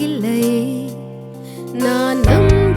உனக்கில்லையே நான் நம்ப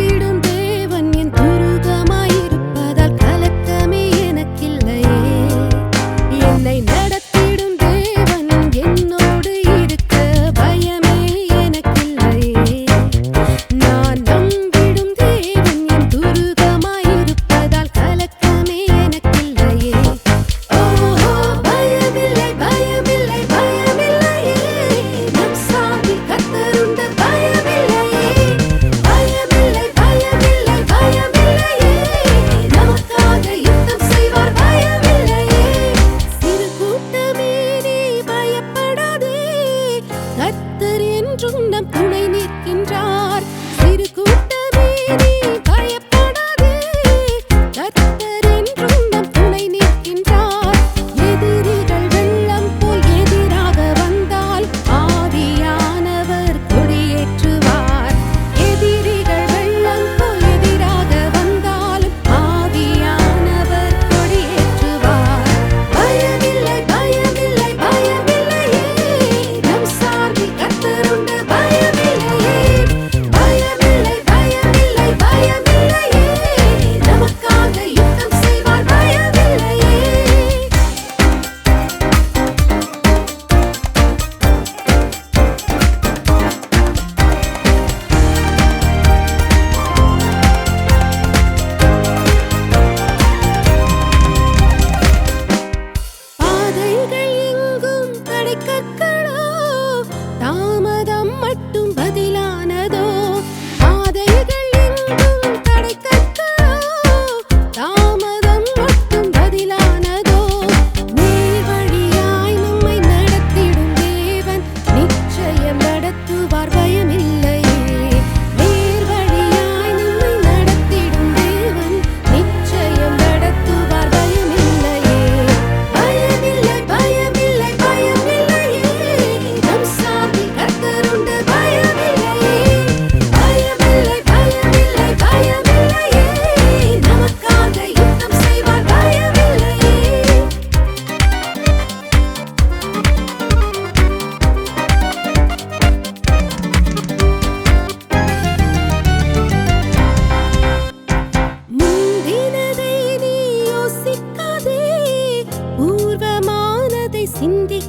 கர்த்தர் என்றும் நம் துணை நிற்கின்றார். சிறு கூட்ட Şimdi